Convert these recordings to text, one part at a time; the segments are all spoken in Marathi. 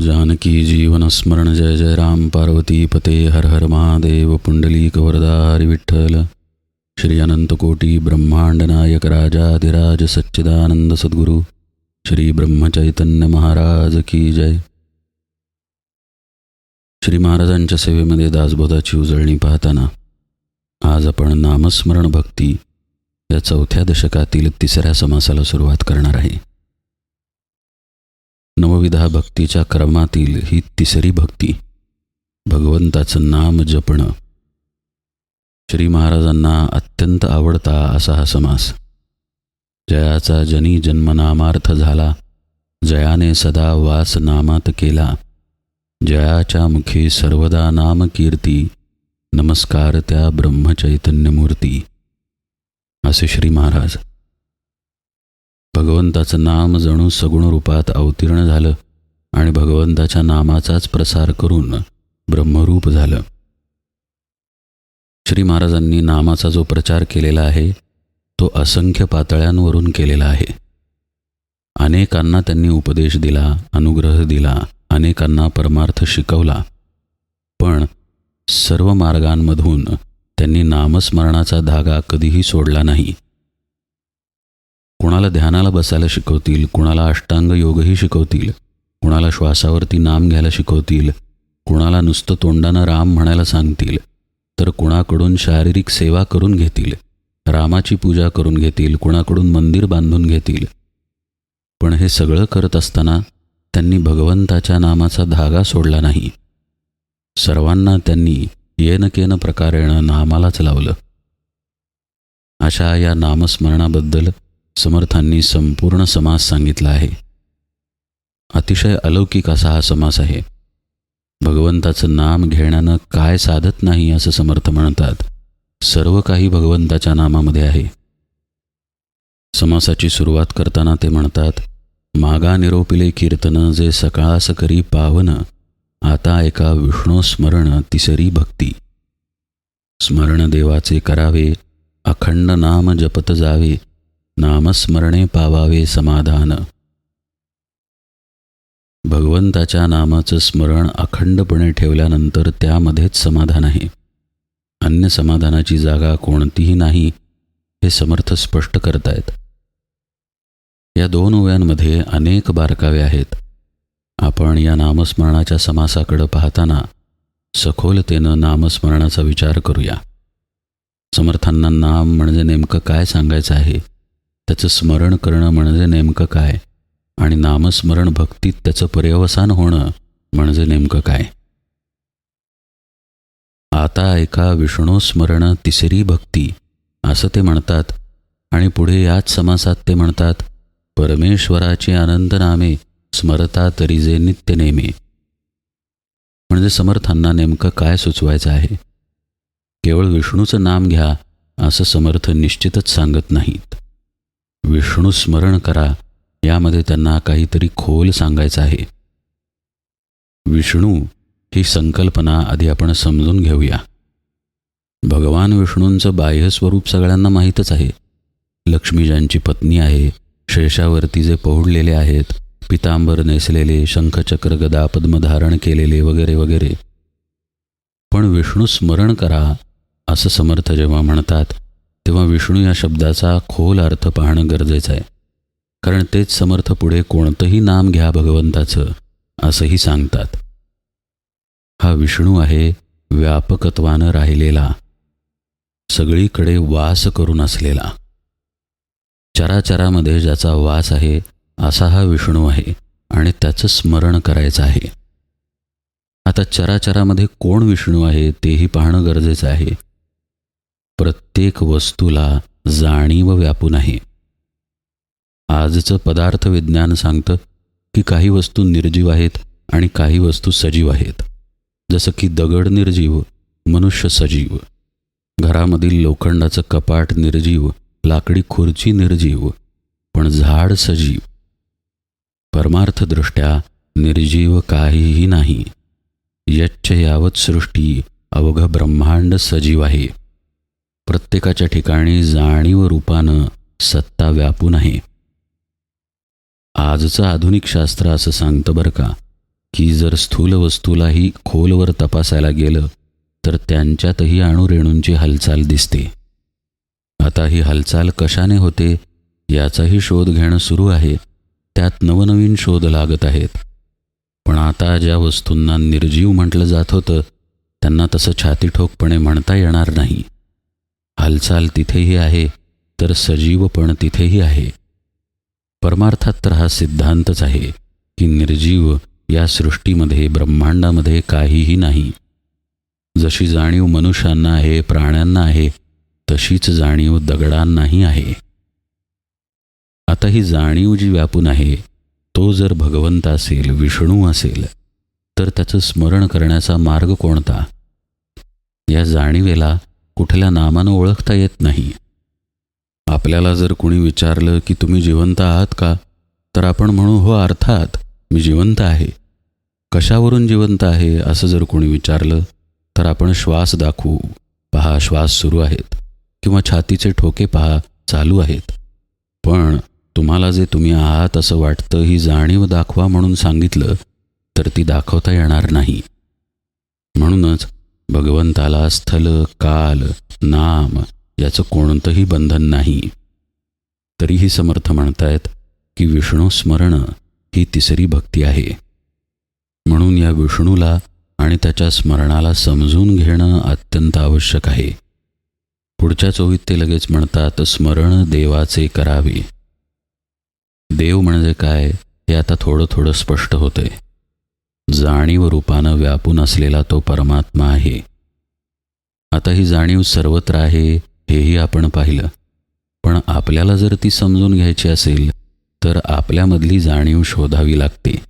जानकी जीवनस्मरण जय जय राम पार्वती पते हर हर महादेव पुंडलीक वरदा हरी विठ्ठल। श्री अनंतकोटी ब्रह्मांड नायक राजाधिराज सच्चिदानंद सद्गुरू श्री ब्रह्मचैतन्य महाराज की जय। श्री महाराजांच्या सेवेमध्ये दासबोधाची उजळणी पाहताना आज आपण नामस्मरण भक्ती या चौथ्या दशकातील तिसऱ्या समासाला सुरुवात करणार आहे. नवविधा भक्तीच्या क्रमातील ही तिसरी भक्ती. भगवंताचं नाम जपणं. श्री महाराजांना अत्यंत आवडता असा हा समास. जयाचा जनी जन्मनामार्थ झाला. जयाने सदा वास नामात केला. जयाच्या मुखी सर्वदा नाम कीर्ती. नमस्कार त्या ब्रह्मचैतन्यमूर्ती. असे श्री महाराज. भगवंताचं नाम जणू सगुण रूपात अवतीर्ण झालं आणि भगवंताच्या नामाचाच प्रसार करून ब्रह्मरूप झालं. श्री महाराजांनी नामाचा जो प्रचार केलेला आहे तो असंख्य पातळ्यांवरून केलेला आहे. अनेकांना त्यांनी उपदेश दिला अनुग्रह दिला अनेकांना परमार्थ शिकवला. पण सर्व मार्गांमधून त्यांनी नामस्मरणाचा धागा कधीही सोडला नाही. कुणाला ध्यानाला बसायला शिकवतील कुणाला अष्टांग योगही शिकवतील कुणाला श्वासावरती नाम घ्यायला शिकवतील कुणाला नुसतं तोंडानं राम म्हणायला सांगतील तर कुणाकडून शारीरिक सेवा करून घेतील रामाची पूजा करून घेतील कुणाकडून मंदिर बांधून घेतील. पण हे सगळं करत असताना त्यांनी भगवंताच्या नामाचा धागा सोडला नाही. सर्वांना त्यांनी येन केन प्रकारेण नामालाच लावलं. अशा या नामस्मरणाबद्दल समर्थांनी संपूर्ण समास सांगितला आहे. अतिशय अलौकिक असा हा समास आहे. भगवंताचं नाम घेण्यानं काय साधत नाही असं समर्थ म्हणतात. सर्व काही भगवंताच्या नामामध्ये आहे. समासाची सुरुवात करताना ते म्हणतात मागा निरोपिले कीर्तन जे सकाळास करी पावन आता एका विष्णू स्मरण तिसरी भक्ती. स्मरण देवाचे करावे अखंड नाम जपत जावे नामस्मरणे पावावे समाधान. भगवंताच्या नामाचं स्मरण अखंडपणे ठेवल्यानंतर त्यामध्येच समाधान आहे. अन्य समाधानाची जागा कोणतीही नाही हे समर्थ स्पष्ट करतायत. या दोन ओव्यांमध्ये अनेक बारकावे आहेत. आपण या नामस्मरणाच्या समासाकडं पाहताना सखोलतेनं नामस्मरणाचा विचार करूया. समर्थांना नाम म्हणजे नेमकं काय सांगायचं आहे? त्याचं स्मरण करणं म्हणजे नेमकं काय? आणि नामस्मरण भक्तीत त्याचं पर्यवसान होणं म्हणजे नेमकं काय? आता एका विष्णूस्मरण तिसरी भक्ती असं ते म्हणतात. आणि पुढे याच समासात ते म्हणतात परमेश्वराची आनंदनामे नामे स्मरता तरी जे नित्य नेमे. म्हणजे समर्थांना नेमकं काय सुचवायचं आहे? केवळ विष्णूचं नाम घ्या असं समर्थ निश्चितच सांगत नाहीत. विष्णू स्मरण करा. यामध्ये त्यांना काहीतरी खोल सांगायचं आहे. विष्णू ही संकल्पना आधी आपण समजून घेऊया. भगवान विष्णूंचं बाह्यस्वरूप सगळ्यांना माहीतच आहे. लक्ष्मीजांची पत्नी आहे शेषावरती जे पोहडलेले आहेत पितांबर नेसलेले शंखचक्र गदा पद्म धारण केलेले वगैरे वगैरे. पण विष्णू स्मरण करा असं समर्थ जेव्हा म्हणतात तेव्हा विष्णू या शब्दाचा खोल अर्थ पाहणं गरजेचं आहे. कारण तेच समर्थ पुढे कोणतंही नाम घ्या भगवंताचं असंही सांगतात. हा विष्णू आहे व्यापकत्वानं राहिलेला. सगळीकडे वास करून असलेला. चराचरामध्ये ज्याचा वास आहे असा हा विष्णू आहे आणि त्याचं स्मरण करायचं आहे. आता चराचरामध्ये कोण विष्णू आहे तेही पाहणं गरजेचं आहे. प्रत्येक वस्तूला जाणीव व्यापून आहे. आजचं पदार्थ विज्ञान सांगतं की काही वस्तू निर्जीव आहेत आणि काही वस्तू सजीव आहेत. जसं की दगड निर्जीव मनुष्य सजीव. घरामधील लोखंडाचं कपाट निर्जीव लाकडी खुर्ची निर्जीव पण झाड सजीव. परमार्थदृष्ट्या निर्जीव काहीही नाही. यच्छ यावत सृष्टी अवघ ब्रह्मांड सजीव आहे. प्रत्येकाच्या ठिकाणी जाणीव रूपानं सत्ता व्यापून आहे. आजचं आधुनिक शास्त्र असं सांगतं बरं का की जर स्थूल वस्तूलाही खोलवर तपासायला गेलं तर त्यांच्यातही अणुरेणूंची हालचाल दिसते. आता ही हालचाल कशाने होते याचाही शोध घेणं सुरू आहे त्यात नवनवीन शोध लागत आहेत. पण आता ज्या वस्तूंना निर्जीव म्हटलं जात होतं त्यांना तसं छातीठोकपणे म्हणता येणार नाही. हालचाल तिथेही आहे तर सजीव पण तिथेही आहे. परमार्थात तर हा सिद्धांतच आहे की निर्जीव या सृष्टीमध्ये ब्रह्मांडामध्ये काहीही नाही. जशी जाणीव मनुष्यांना आहे प्राण्यांना आहे तशीच जाणीव दगडांनाही आहे. आता ही जाणीव जी व्यापून आहे तो जर भगवंत असेल विष्णू असेल तर त्याचं स्मरण करण्याचा मार्ग कोणता? या जाणीवेला कुठल्या नामानं ओळखता येत नाही. आपल्याला जर कुणी विचारलं की तुम्ही जिवंत आहात का तर आपण म्हणू हो अर्थात मी जिवंत आहे. कशावरून जिवंत आहे असं जर कोणी विचारलं तर आपण श्वास दाखवू पहा श्वास सुरू आहेत किंवा छातीचे ठोके पहा चालू आहेत. पण तुम्हाला जे तुम्ही आहात असं वाटतं ही जाणीव दाखवा म्हणून सांगितलं तर ती दाखवता येणार नाही. म्हणूनच भगवंताला स्थल काल नाम याचं कोणतंही बंधन नाही. तरीही समर्थ म्हणतायत की विष्णू स्मरण ही तिसरी भक्ती आहे. म्हणून या विष्णूला आणि त्याच्या स्मरणाला समजून घेणं अत्यंत आवश्यक आहे. पुढच्या चोवीत ते लगेच म्हणतात स्मरण देवाचे करावे. देव म्हणजे काय हे आता थोडं थोडं स्पष्ट होतंय. जाणीव रूपानं व्यापून असलेला तो परमात्मा आहे. आता ही जाणीव सर्वत्र आहे हेही आपण पाहिलं. पण आपल्याला जर ती समजून घ्यायची असेल तर आपल्यामधली जाणीव शोधावी लागते.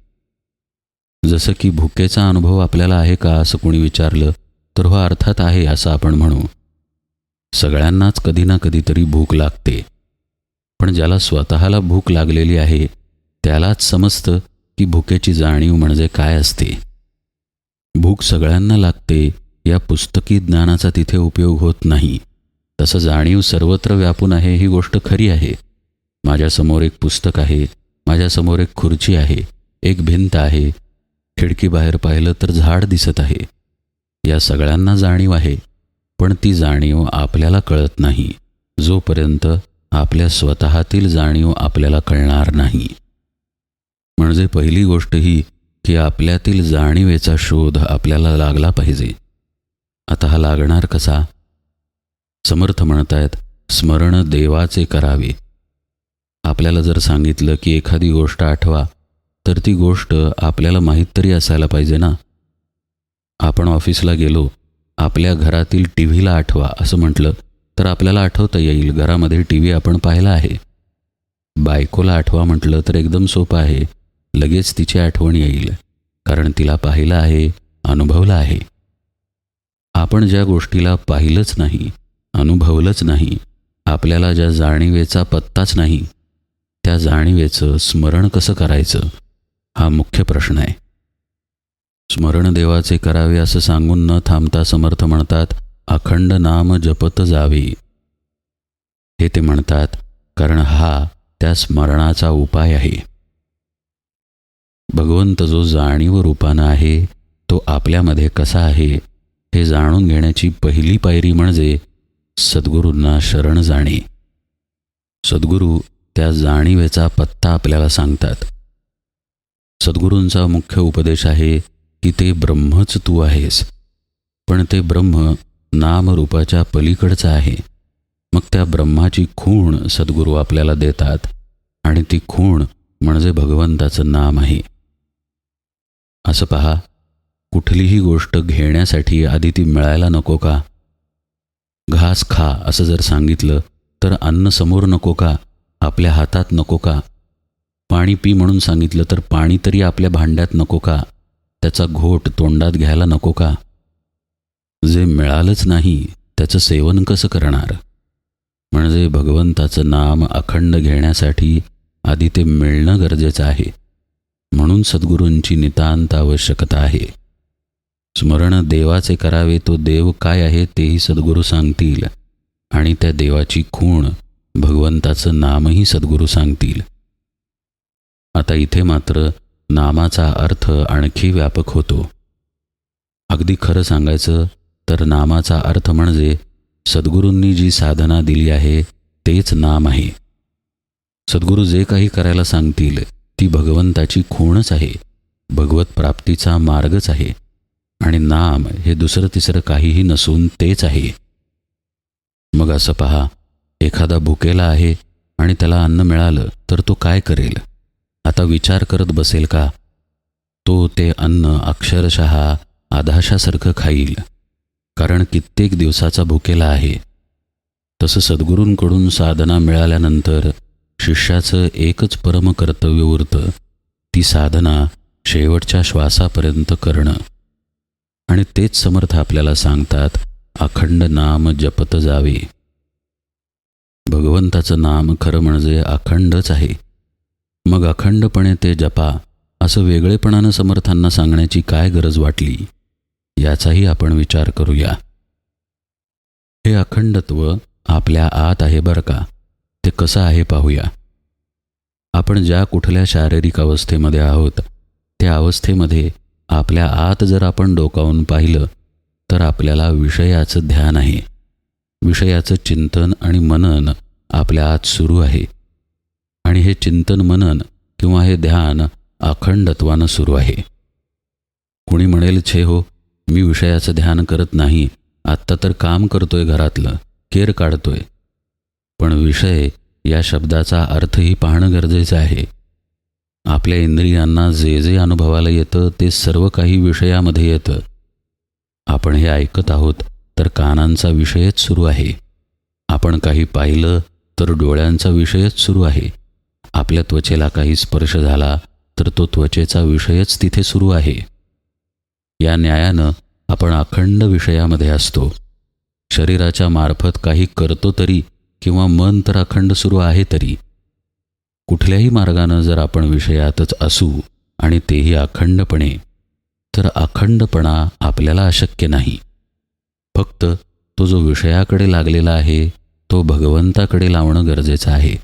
जसं की भुकेचा अनुभव आपल्याला आहे का असं कोणी विचारलं तर हो अर्थात आहे असं आपण म्हणू. सगळ्यांनाच कधी ना कधीतरी भूक लागते. पण ज्याला स्वतःला भूक लागलेली आहे त्यालाच समजतं की भुकेची जाणीव म्हणजे काय असते? भूक सगळ्यांना लागते या पुस्तकी ज्ञानाचा तिथे उपयोग होत नाही. तसं जाणीव सर्वत्र व्यापून आहे ही गोष्ट खरी आहे. माझ्यासमोर एक पुस्तक आहे माझ्यासमोर एक खुर्ची आहे एक भिंत आहे. खिडकीबाहेर पाहिलं तर झाड दिसत आहे. या सगळ्यांना जाणीव आहे पण ती जाणीव आपल्याला कळत नाही. जोपर्यंत आपल्या स्वतःतील जाणीव आपल्याला कळणार नाही. म्हणजे पहिली गोष्ट ही की आपल्यातील जाणीवेचा शोध आपल्याला लागला पाहिजे. आता हा लागणार कसा? समर्थ म्हणतायत स्मरण देवाचे करावे. आपल्याला जर सांगितलं की एखादी गोष्ट आठवा तर ती गोष्ट आपल्याला माहीत तरी असायला पाहिजे ना? आपण ऑफिसला गेलो आपल्या घरातील टी व्हीला आठवा असं म्हटलं तर आपल्याला आठवता येईल घरामध्ये टी व्ही आपण पाहिला आहे. बायकोला आठवा म्हटलं तर एकदम सोपं आहे. लगेच तिची आठवण येईल कारण तिला पाहिलं आहे अनुभवलं आहे. आपण ज्या गोष्टीला पाहिलंच नाही अनुभवलंच नाही आपल्याला ज्या जाणीवेचा पत्ताच नाही त्या जाणीवेचं स्मरण कसं करायचं हा मुख्य प्रश्न आहे. स्मरण देवाचे करावे असं सांगून न थांबता समर्थ म्हणतात अखंड नाम जपत जावे. हे ते म्हणतात कारण हा त्या स्मरणाचा उपाय आहे. भगवंत जो जाणीव रूपानं आहे तो आपल्यामध्ये कसा आहे हे जाणून घेण्याची पहिली पायरी म्हणजे सद्गुरूंना शरण जाणे. सद्गुरू त्या जाणीवेचा पत्ता आपल्याला सांगतात. सद्गुरूंचा मुख्य उपदेश आहे की ते ब्रह्मच तू आहेस पण ते ब्रह्म नामरूपाच्या पलीकडचं आहे. मग त्या ब्रह्माची खूण सद्गुरू आपल्याला देतात आणि ती खूण म्हणजे भगवंताचं नाम आहे. असं पहा कुठलीही गोष्ट घेण्यासाठी आधी ती मिळायला नको का? घास खा असं जर सांगितलं तर अन्न समोर नको का? आपल्या हातात नको का? पाणी पी म्हणून सांगितलं तर पाणी तरी आपल्या भांड्यात नको का? त्याचा घोट तोंडात घ्यायला नको का? जे मिळालंच नाही त्याचं सेवन कसं करणार? म्हणजे भगवंताचं नाम अखंड घेण्यासाठी आधी ते मिळणं गरजेचं आहे. म्हणून सद्गुरूंची नितांत आवश्यकता आहे. स्मरण देवाचे करावे तो देव काय आहे तेही सद्गुरू सांगतील. आणि त्या देवाची खूण भगवंताचं नामही सद्गुरू सांगतील. आता इथे मात्र नामाचा अर्थ आणखी व्यापक होतो. अगदी खरं सांगायचं तर नामाचा अर्थ म्हणजे सद्गुरूंनी जी साधना दिली आहे तेच नाम आहे. सद्गुरू जे काही करायला सांगतील ती भगवंताची खूणच आहे भगवत प्राप्तीचा मार्गच आहे आणि नाम हे दुसरं तिसरं काहीही नसून तेच आहे. मग असं पहा एखादा भुकेला आहे आणि त्याला अन्न मिळालं तर तो काय करेल? आता विचार करत बसेल का? तो ते अन्न अक्षरशः आधाशासारखं खाईल कारण कित्येक दिवसाचा भुकेला आहे. तसं सद्गुरूंकडून साधना मिळाल्यानंतर शिष्याचं एकच परम कर्तव्य उरतं ती साधना शेवटच्या श्वासापर्यंत करणं. आणि तेच समर्थ आपल्याला सांगतात अखंड नाम जपत जावे. भगवंताचं नाम खरं म्हणजे अखंडच आहे. मग अखंडपणे ते जपा असं वेगळेपणानं समर्थांना सांगण्याची काय गरज वाटली? याचाही आपण विचार करूया. हे अखंडत्व आपल्या आत आहे बरं का? ते कसं आहे पाहूया. आपण ज्या कुठल्या शारीरिक अवस्थेमध्ये आहोत त्या अवस्थेमध्ये आपल्या आत जर आपण डोकावून पाहिलं तर आपल्याला विषयाचं ध्यान आहे. विषयाचं चिंतन आणि मनन आपल्या आत सुरू आहे. आणि हे चिंतन मनन किंवा हे ध्यान अखंडत्वानं सुरू आहे. कुणी म्हणेल छे हो मी विषयाचं ध्यान करत नाही. आत्ता तर काम करतोय घरातलं. केर काढतोय. पण विषय या शब्दाचा अर्थही पाहणं गरजेचं आहे. आपल्या इंद्रियांना जे जे अनुभवाला येतं ते सर्व काही विषयामध्ये येतं. आपण हे ऐकत आहोत तर कानांचा विषयच सुरू आहे. आपण काही पाहिलं तर डोळ्यांचा विषयच सुरू आहे. आपल्या त्वचेला काही स्पर्श झाला तर तो त्वचेचा विषयच तिथे सुरू आहे. या न्यायानं आपण अखंड विषयामध्ये असतो. शरीराच्या मार्फत काही करतो तरी किंवा मन तर अखंड सुरू आहे तरी कुठल्याही मार्गानं जर आपण विषयातच असू आणि तेही अखंडपणे तर अखंडपणा आपल्याला अशक्य नाही. फक्त तो जो विषयाकडे लागलेला आहे तो भगवंताकडे लावणं गरजेचं आहे.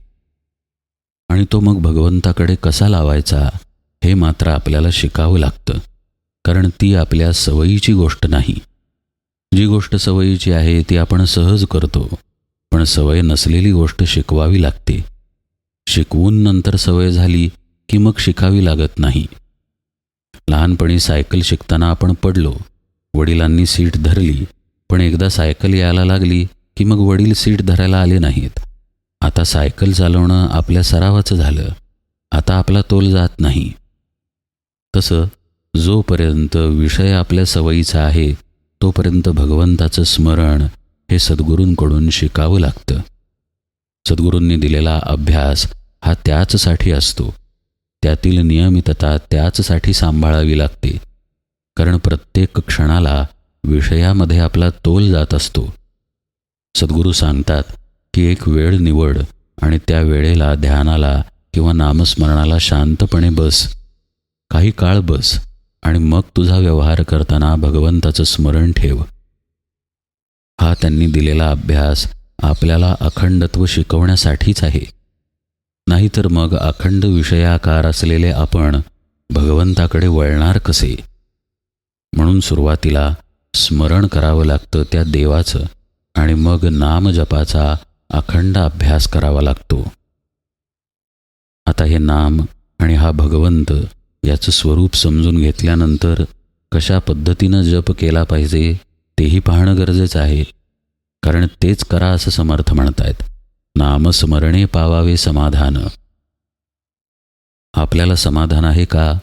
आणि तो मग भगवंताकडे कसा लावायचा हे मात्र आपल्याला शिकावं लागतं कारण ती आपल्या सवयीची गोष्ट नाही. जी गोष्ट सवयीची आहे ती आपण सहज करतो. पण सवय नसलेली गोष्ट शिकवावी लागते. शिकवून नंतर सवय झाली की मग शिकावी लागत नाही. लहानपणी सायकल शिकताना आपण पडलो. वडिलांनी सीट धरली पण एकदा सायकल यायला लागली की मग वडील सीट धरायला आले नाहीत. आता सायकल चालवणं आपल्या सरावाचं झालं. आता आपला तोल जात नाही. तसं जोपर्यंत विषय आपल्या सवयीचा आहे तोपर्यंत भगवंताचं स्मरण हे सद्गुरूंकडून शिकावं लागतं. सद्गुरूंनी दिलेला अभ्यास हा त्याचसाठी असतो. त्यातील नियमितता त्याचसाठी सांभाळावी लागते. कारण प्रत्येक क्षणाला विषयामध्ये आपला तोल जात असतो. सद्गुरू सांगतात की एक वेळ निवड आणि त्या वेळेला ध्यानाला किंवा नामस्मरणाला शांतपणे बस. काही काळ बस आणि मग तुझा व्यवहार करताना भगवंताचं स्मरण ठेव. हा त्यांनी दिलेला अभ्यास आपल्याला अखंडत्व शिकवण्यासाठीच आहे. नाहीतर मग अखंड विषयाकार असलेले आपण भगवंताकडे वळणार कसे? म्हणून सुरुवातीला स्मरण करावं लागतं त्या देवाचं आणि मग नामजपाचा अखंड अभ्यास करावा लागतो. आता हे नाम आणि हा भगवंत याचं स्वरूप समजून घेतल्यानंतर कशा पद्धतीनं जप केला पाहिजे तेही पाहणं गरजेचं आहे. कारण तेच करा असं समर्थ म्हणतायत. नामस्मरणे पावावे समाधान. आपल्याला समाधान आहे का?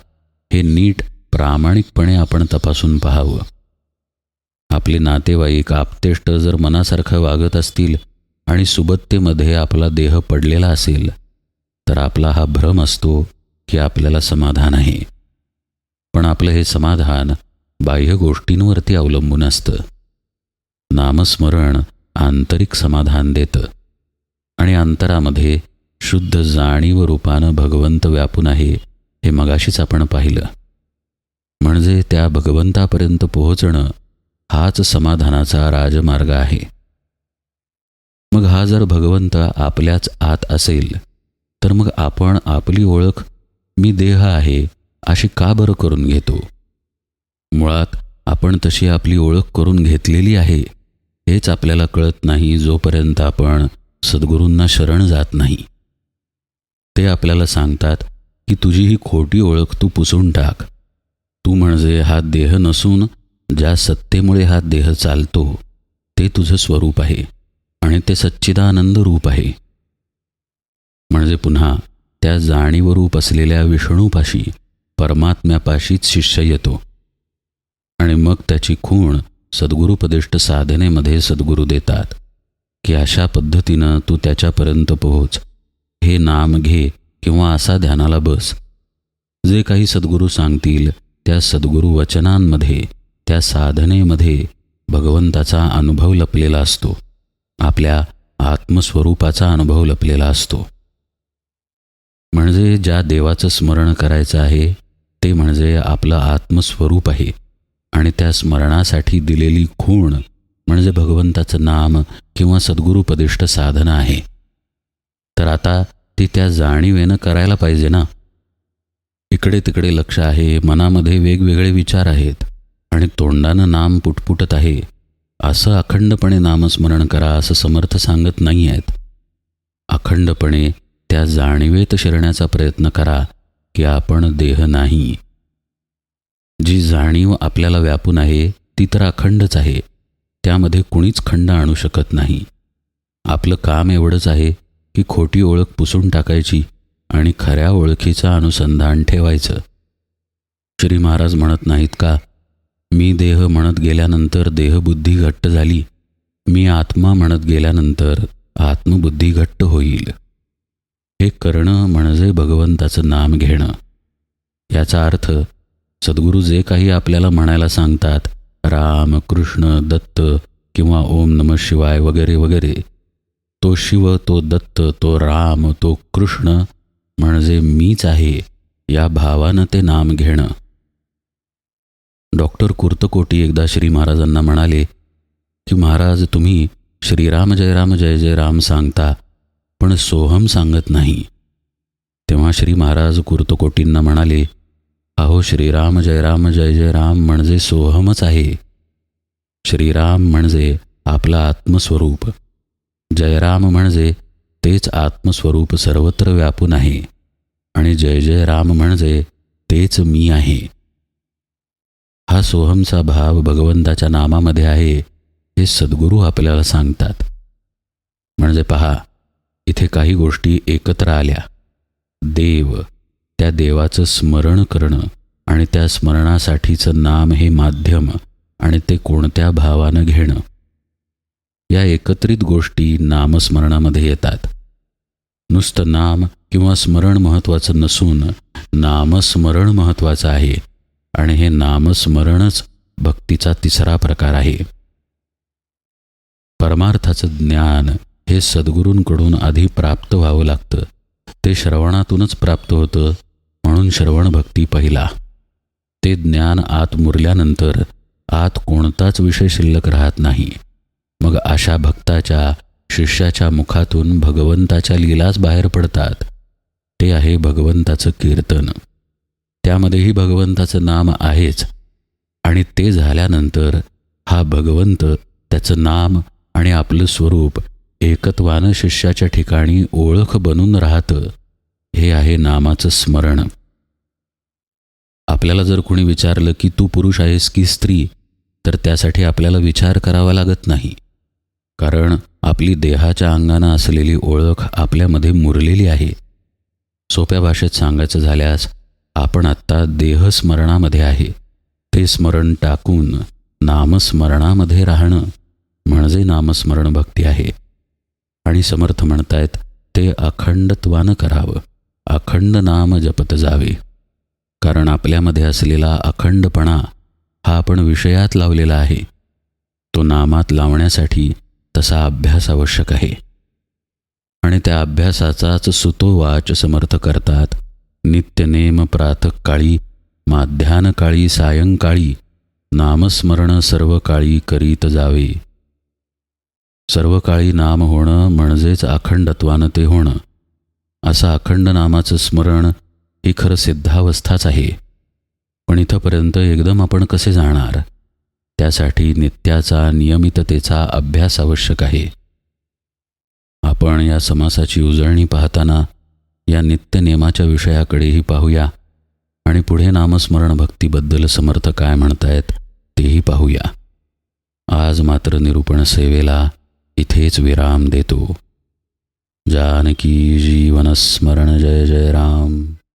हे नीट प्रामाणिकपणे आपण तपासून पाहावं. आपले नातेवाईक आपतेष्ट जर मनासारखं वागत असतील आणि सुबत्तेमध्ये आपला देह पडलेला असेल तर आपला हा भ्रम असतो की आपल्याला समाधान आहे. पण आपलं हे समाधान बाह्य गोष्टींवरती अवलंबून असतं. नामस्मरण आंतरिक समाधान देतं. आणि अंतरामध्ये शुद्ध जाणीव रूपानं भगवंत व्यापून आहे हे मगाशीच आपण पाहिलं. म्हणजे त्या भगवंतापर्यंत पोहोचणं हाच समाधानाचा राजमार्ग आहे. मग हा जर भगवंत आपल्याच आत असेल तर मग आपण आपली ओळख मी देह आहे अशी का बरं करून घेतो? मुळात आपण तशी आपली ओळख करून घेतलेली आहे हेच आपल्याला कळत नाही जोपर्यंत आपण सद्गुरूंना शरण जात नाही. ते आपल्याला सांगतात की तुझी ही खोटी ओळख तू पुसून टाक. तू म्हणजे हा देह नसून ज्या सत्तेमुळे हा देह चालतो ते तुझं स्वरूप आहे आणि ते सच्चिदानंद रूप आहे. म्हणजे पुन्हा त्या जाणीवरूप असलेल्या विष्णूपाशी परमात्म्यापाशीच शिष्य येतो. आणि मग त्याची खूण सद्गुरुपदिष्ट साधनेमध्ये सद्गुरू देतात. की अशा पद्धतीनं तू त्याच्यापर्यंत पोहोच. हे नाम घे किंवा असा ध्यानाला बस. जे काही सद्गुरू सांगतील त्या सद्गुरू वचनांमध्ये त्या साधनेमध्ये भगवंताचा अनुभव लपलेला असतो. आपल्या आत्मस्वरूपाचा अनुभव लपलेला असतो. म्हणजे ज्या देवाचं स्मरण करायचं आहे ते म्हणजे आपलं आत्मस्वरूप आहे. आणि त्या स्मरणासाठी दिलेली खूण म्हणजे भगवंताचं नाम किंवा सद्गुरुपदिष्ट साधन आहे. तर आता ती त्या जाणीवेनं करायला पाहिजे ना? इकडे तिकडे लक्ष आहे मनामध्ये वेगवेगळे विचार आहेत आणि तोंडानं नाम पुटपुटत आहे. असं अखंडपणे नामस्मरण करा असं समर्थ सांगत नाही आहेत. अखंडपणे त्या जाणीवेत शिरण्याचा प्रयत्न करा की आपण देह नाही. जी जाणीव आपल्याला व्यापून आहे ती तर अखंडच आहे. त्यामध्ये कुणीच खंड आणू शकत नाही. आपलं काम एवढंच आहे की खोटी ओळख पुसून टाकायची आणि खऱ्या ओळखीचं अनुसंधान ठेवायचं. श्री महाराज म्हणत नाहीत का मी देह म्हणत गेल्यानंतर देहबुद्धी घट्ट झाली. मी आत्मा म्हणत गेल्यानंतर आत्मबुद्धी घट्ट होईल. हे करणं म्हणजे भगवंताचं नाम घेणं. याचा अर्थ सद्गुरू जे काही आपल्याला म्हणायला सांगतात राम कृष्ण दत्त किंवा ओम नम शिवाय वगैरे वगैरे तो शिव तो दत्त तो राम तो कृष्ण म्हणजे मीच आहे या भावानं ते नाम घेणं. डॉक्टर कुर्तकोटी एकदा श्री महाराजांना म्हणाले की महाराज तुम्ही श्रीराम जय राम जय जय राम सांगता पण सोहम सांगत नाही. तेव्हा श्री महाराज कुर्तकोटींना म्हणाले अहो श्रीराम जय राम जय जय राम म्हणजे सोहमच आहे. श्रीराम म्हणजे आपला आत्मस्वरूप. जयराम म्हणजे तेच आत्मस्वरूप सर्वत्र व्यापून आहे. आणि जय जय राम म्हणजे तेच मी आहे. हा सोहमचा भाव भगवंताच्या नामामध्ये आहे हे सद्गुरू आपल्याला सांगतात. म्हणजे पहा इथे काही गोष्टी एकत्र आल्या. देव त्या देवाचं स्मरण करणं आणि त्या स्मरणासाठीचं नाम हे माध्यम आणि ते कोणत्या भावानं घेणं. या एकत्रित गोष्टी नामस्मरणामध्ये येतात. नुसतं नाम किंवा स्मरण महत्त्वाचं नसून नामस्मरण महत्त्वाचं आहे आणि हे नामस्मरणच भक्तीचा तिसरा प्रकार आहे. परमार्थाचं ज्ञान हे सद्गुरूंकडून आधी प्राप्त व्हावं लागतं. ते श्रवणातूनच प्राप्त होतं म्हणून श्रवण भक्ती पहिला. ते ज्ञान आत मुरल्यानंतर आत कोणताच विषय शिल्लक राहत नाही. मग अशा भक्ताच्या शिष्याच्या मुखातून भगवंताच्या लीलाच बाहेर पडतात. ते आहे भगवंताचं कीर्तन. त्यामध्येही भगवंताचं नाम आहेच. आणि ते झाल्यानंतर हा भगवंत त्याचं नाम आणि आपलं स्वरूप एकत्वानं शिष्याच्या ठिकाणी ओळख बनून राहतं. हे आहे नामाचं स्मरण. आपल्याला जर कोणी विचारलं की तू पुरुष आहेस की स्त्री तर त्यासाठी आपल्याला विचार करावा लागत नाही. कारण आपली देहाच्या अंगानं असलेली ओळख आपल्यामध्ये मुरलेली आहे. सोप्या भाषेत सांगायचं झाल्यास आपण आत्ता देहस्मरणामध्ये आहे. ते स्मरण टाकून नामस्मरणामध्ये राहणं म्हणजे नामस्मरण भक्ती आहे. आणि समर्थ म्हणतायत ते अखंडत्वानं करावं. अखंड नाम जपत जावे. कारण आपल्यामध्ये असलेला अखंडपणा हा आपण विषयात लावलेला आहे. तो नामात लावण्यासाठी तसा अभ्यास आवश्यक आहे. आणि त्या अभ्यासाचाच सुतोवाच समर्थ करतात नित्यनेम प्रातकाळी माध्यानकाळी सायंकाळी नामस्मरण सर्व काळी करीत जावे. सर्व काळी नाम होणं म्हणजेच अखंडत्वानं ते होणं. असं अखंड नामाचं स्मरण ही खरं सिद्धावस्थाच आहे. पण इथंपर्यंत एकदम आपण कसे जाणार? त्यासाठी नित्याचा नियमिततेचा अभ्यास आवश्यक आहे. आपण या समासाची उजळणी पाहताना या नित्यनेमाच्या विषयाकडेही पाहूया आणि पुढे नामस्मरण भक्तीबद्दल समर्थ काय म्हणतायत तेही पाहूया. आज मात्र निरूपण सेवेला इथेच विराम देतो. जानकी जीवनस्मरण जय जय राम.